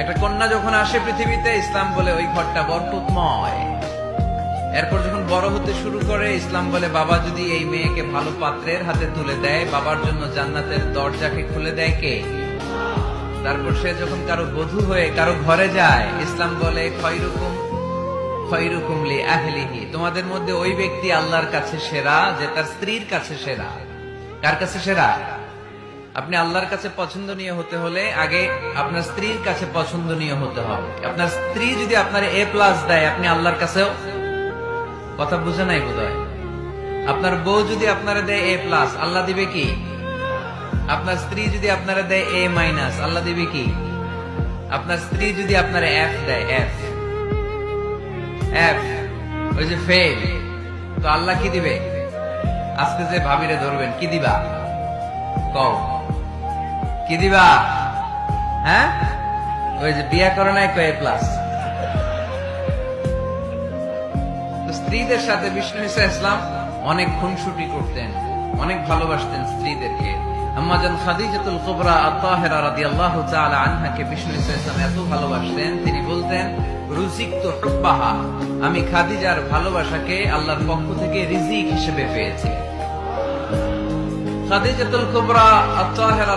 একটা কন্যা যখন আসে পৃথিবীতে, ইসলাম বলে ওই ঘরটা বরকতময়। এরপর যখন বড় হতে শুরু করে, ইসলাম বলে, বাবা যদি এই মেয়েকে ভালো পাত্রের হাতে তুলে দেয়, বাবার জন্য জান্নাতের দরজাকে খুলে দেয় কে? তারপর সে যখন কারও বধূ হয়ে কারও ঘরে যায়, ইসলাম বলে, খয়রুকুম তোমাদের মধ্যে ওই ব্যক্তি আল্লাহর কাছে সেরা, যে তার স্ত্রীর কাছে সেরা। কার কাছে সেরা? আপনি আল্লাহর কাছে পছন্দনীয় হতে হলে আগে আপনার স্ত্রীর কাছে পছন্দনীয় হতে হবে। আপনার স্ত্রী যদি আপনার এ প্লাস দেয়, আপনি আল্লাহর কাছেও কথা বুঝে নাই বোধ আপনার বউ যদি আপনারা দেয় এ প্লাস আল্লাহ দিবে কি? আপনার স্ত্রী যদি আপনারা দেয় এ মাইনাস আল্লাহ দিবে কি? আপনার স্ত্রী যদি আপনারা এফ দেয় এফ এফ ওই যে ফেল তো আল্লাহ কি দিবে? আজকে যে ভাবিরে ধরবেন, কি দিবা? কও। কি দিবা? হ্যাঁ? ওই যে বিয়া করে নাই কয়ে প্লাস স্ত্রীদের সাথে বিষ্ণু ইসা ইসলাম অনেক খুনসুটি করতেন, অনেক ভালোবাসতেন স্ত্রীদেরকে। আম্মাজান খাদিজাতুল কুবরা রাদিয়াল্লাহু তাআলা আনহাকে বিষ্ণু ইসা ইসলাম এত ভালোবাসতেন, তিনি বলতেন রুজিকতু হুব্বাহা। আমি খাদিজার ভালোবাসাকে আল্লাহর পক্ষ থেকে রিজিক হিসেবে পেয়েছি। খাদিজাতুল কুবরা আত-তাহিরা